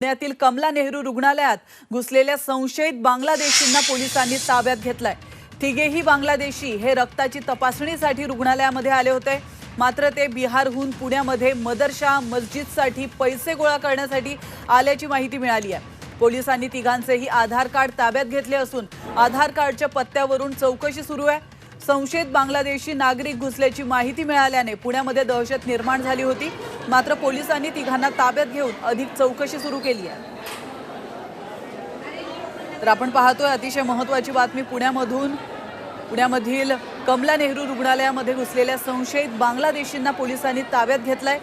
पुण्यातील कमला नेहरू रुग्णालयात घुसलेल्या संशयित बांगलादेशींना पोलिसांनी ताब्यात घेतलाय. तिघेही बांगलादेशी हे रक्ताची तपासणीसाठी रुग्णालयामध्ये आले होते. मात्र ते बिहारहून पुण्यामध्ये मदरशा मस्जिदसाठी पैसे गोळा करण्यासाठी आल्याची माहिती मिळाली आहे. पोलिसांनी तिघांचेही आधार कार्ड ताब्यात घेतले असून आधार कार्डच्या पत्त्यावरून चौकशी सुरू आहे. संशयित बांगलादेशी नागरिक घुसल्याची माहिती मिळाल्याने पुण्यामध्ये दहशत निर्माण झाली होती. मात्र पोलिसांनी तिघांना ताब्यात घेऊन अधिक चौकशी सुरू केली आहे. तर आपण पाहतोय अतिशय महत्वाची बातमी पुण्यामधून. पुण्यामधील कमला नेहरू रुग्णालयामध्ये घुसलेल्या संशयित बांगलादेशींना पोलिसांनी ताब्यात घेतलाय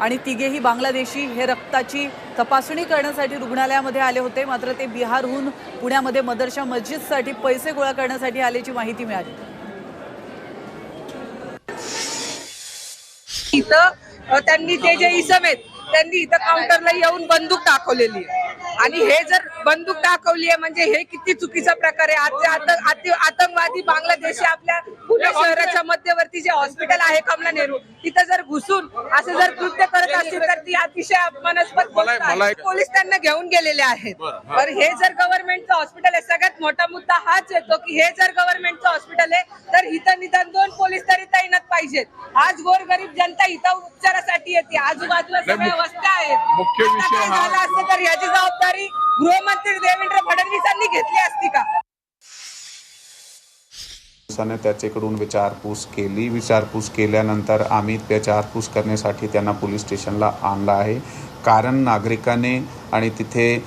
आणि तिघेही बांगलादेशी हे रक्ताची तपासणी करण्यासाठी रुग्णालयामध्ये आले होते. मात्र ते बिहारहून पुण्यामध्ये मदरशा मस्जिदसाठी पैसे गोळा करण्यासाठी आल्याची माहिती मिळाली. इथं त्यांनी ते जे इसम आहेत त्यांनी इथं काउंटरला येऊन बंदूक दाखवलेली आहे. आणि हे जर बंदूक दाखवली आहे म्हणजे हे किती चुकीचा प्रकार आहे. आजचे आत- आत- आतंकवादी बांगलादेशी आपल्या पुणे शहराच्या मध्यवर्ती जे हॉस्पिटल आहे कमला नेहरू तिथं जर घुसून असं जर कृत्य करत असतील तर ती अतिशय अपमानास्पद पोलीस त्यांना घेऊन गेलेले आहेत. तर हे जर गव्हर्नमेंटचं हॉस्पिटल आहे सगळ्यात मोठा मुद्दा हाच येतो की हे जर गव्हर्नमेंटचं हॉस्पिटल आहे तर इथं निदान दोन पोलीस तरी तैनात पाहिजेत. आज गोरगरीब जनता इथं उपचारासाठी येते. आजूबाजूला सगळ्या वस्त्या आहेत. हा- झालं असतं तर याची जबाबदारी गृहमंत्री देवेंद्र फडणवीसांनी घेतली असती का? त्याच्याकडून विचारपूस केली. विचारपूस केल्यानंतर आम्ही विचारपूस करण्यासाठी त्यांना पोलीस स्टेशनला आणलं आहे. कारण नागरिकाने आणि तिथे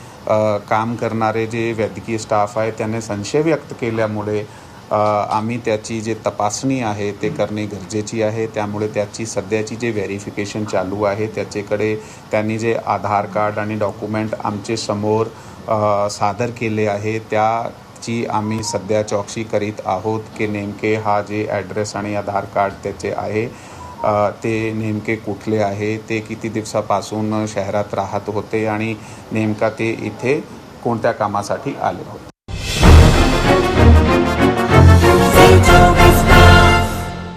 काम करणारे जे वैद्यकीय स्टाफ आहे त्याने संशय व्यक्त केल्यामुळे आम्ही त्याची जे तपासणी आहे ते करणे गरजेची आहे. त्यामुळे त्याची सध्याची जे व्हेरिफिकेशन चालू आहे त्याच्याकडे त्यांनी जे आधार कार्ड आणि डॉक्युमेंट आमचे समोर सादर केले आहे त्याची आम्ही सध्या चौकशी करीत आहोत की नेमके हा जे ॲड्रेस आणि आधार कार्ड त्याचे आहे ते नेमके कुठले आहे ते किती दिवसापासून शहरात राहत होते आणि नेमका ते इथे कोणत्या कामासाठी आले होते.